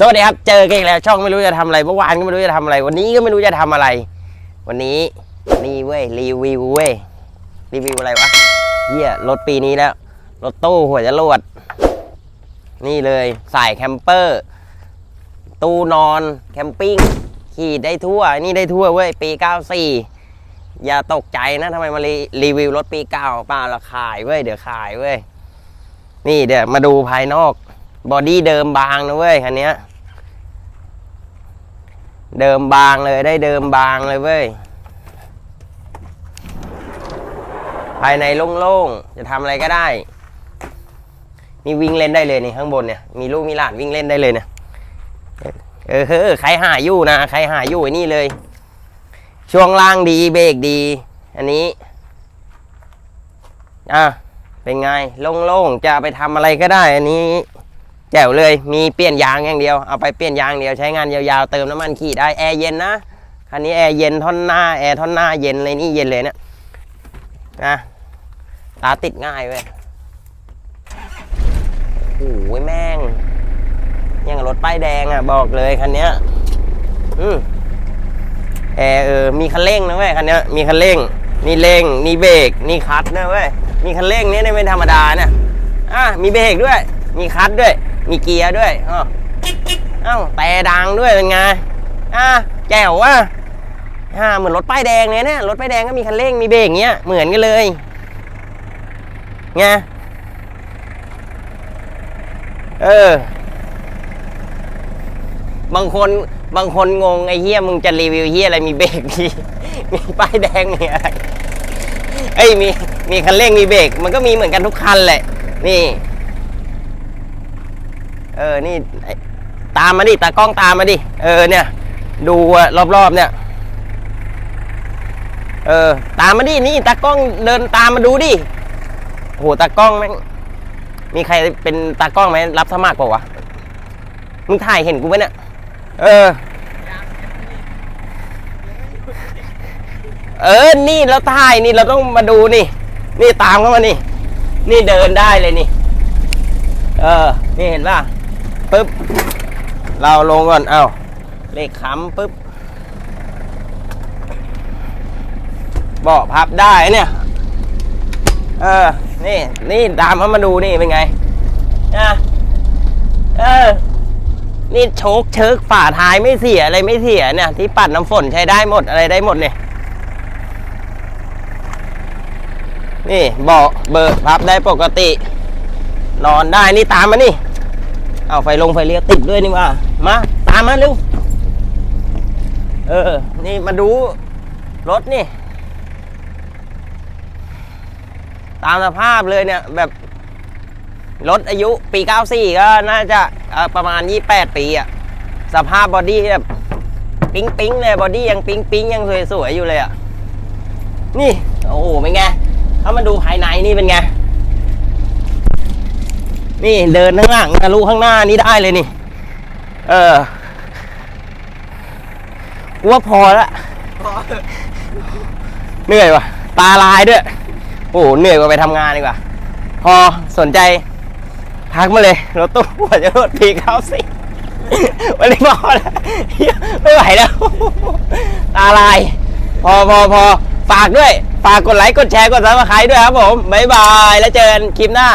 สวัสดีครับ เจอกันอีกแล้วช่องไม่รู้จะทำอะไรเมื่อวานก็ไม่รู้จะทำอะไร วันนี้ก็ไม่รู้จะทำอะไร วันนี้นี่เว้ยรีวิวเว้ยรีวิวอะไรวะเฮียรถปีนี้แล้วรถตู้หัวจะรวด นี่เลยสายแคมเปอร์ ตู้นอนแคมปิ้งขี่ได้ทั่ว นี่ได้ทั่วเว้ยปี 94 อย่าตกใจนะทำไมมารีรีวิวรถปีเก้าเปล่าละขายเว้ยเดี๋ยวขายเว้ยนี่เดี๋ยวมาดูภายนอก บอดี้เดิมบางนะเว้ยคันนี้เดิมบางเลยได้เดิมบางเลยเว้ย ภายในโล่งๆ จะทำอะไรก็ได้ นี่วิ่งเล่นได้เลยนี่ข้างบนเนี่ย มีลูกมีหลานวิ่งเล่นได้เลยเนี่ย เออเออใครหาอยู่นะ ใครหาอยู่ไอ้นี่เลย ช่วงล่างดีเบรกดี อันนี้ อะ เป็นไง โล่งๆ จะไปทำอะไรก็ได้ อันนี้ แจ๋วเลยมีเปลี่ยนยางอย่างเดียวเอาไปเปลี่ยนยางเดียวใช้งานยาวๆเติมน้ำมันขี่ได้แอร์เย็นนะคันนี้แอร์เย็นท่อนหน้าแอร์ท่อนหน้าเย็นเลยนี่เย็นเลยเนะนะตาติดง่ายเว้ยโอ้ยแม่งยังรถป้ายแดงอะบอกเลยคันเนี้ยอืมแอร์เออมีคันเร่งนะเว้ยคันเนี้ยมีคันเร่งนี่เร่งนี่เบรกนี่คลัตช์นะเว้ยมีคันเร่งเนี่ยไม่ธรรมดาเนี่ยอะมีเบรกด้วย มีคัตด้วย มีเกียร์ด้วยอ้าวเอ้าแต่ดังด้วยเป็นไงอะแจ๋วว่ะอ่าเหมือนรถป้ายแดงเลยเนี่ยรถป้ายแดงก็มีคันเร่งมีเบรกเงี้ยเหมือนกันเลยไงเออบางคนบางคนงงไอ้เฮียมึงจะรีวิวเฮียอะไรมีเบรกมีมีป้ายแดงมีอะไรเอ้ยมีมีคันเร่งมีเบรกมันก็มีเหมือนกันทุกคันแหละนี่ เออ นี่ตามมาดิ ตากล้องตามมาดิ เออ เนี่ย ดูรอบๆเนี่ย เออ ตามมาดิ นี่ ตากล้องเดินตามมาดูดิ โห ตากล้องแม่ง มีใครเป็นตากล้องไหมรับสมัครเปล่าวะ มึงถ่ายเห็นกูไหมเนี่ย เออ เออ นี่เราถ่ายนี่เราต้องมาดูนี่ นี่ตามเข้ามานี่ นี่เดินได้เลยนี่ เออ นี่เห็นป่ะ ปึ๊บ เราลงก่อน เอ้าเลขค้ำปึ๊บเบาะพับได้เนี่ย เออ นี่ นี่ตามเขามาดูนี่เป็นไงนะเออ นี่โชคเชิกฝาท้ายไม่เสียอะไรไม่เสียเนี่ย ที่ปัดน้ำฝนใช้ได้หมดอะไรได้หมดเนี่ย นี่เบาะเบิกพับได้ปกติ นอนได้นี่ตามมานี่ เอาไฟลงไฟเลี้ยวติดด้วยนี่ว่ามาตามมาเร็วเออ นี่มาดูรถนี่ ตามสภาพเลยเนี่ย แบบรถอายุปี 94 ก็น่าจะประมาณ 28 ปีอะสภาพบอดี้แบบปิ๊งปิ๊งเลยบอดี้ยังปิ๊งปิ๊งยังสวยๆอยู่เลยอะนี่ โอ้โหเป็นไง ถ้ามาดูภายในนี่เป็นไง นี่เดินข้างหลังทะลุข้างหน้านี่ได้เลยนี่ เออกูว่าพอละเหนื่อยว่ะ ตาลายด้วย โอ้โหเหนื่อยกว่าไปทำงานดีกว่า พอสนใจ ทักมาเลยรถตู้หัวจะรถพีเขาสิวันนี้พอแล้วไม่ไหวแล้ว ตาลาย พอพอพอฝากด้วย ฝากกดไลค์ กดแชร์ กดซับสไครต์ด้วยครับผม บ๊ายบาย แล้วเจอกันคลิปหน้า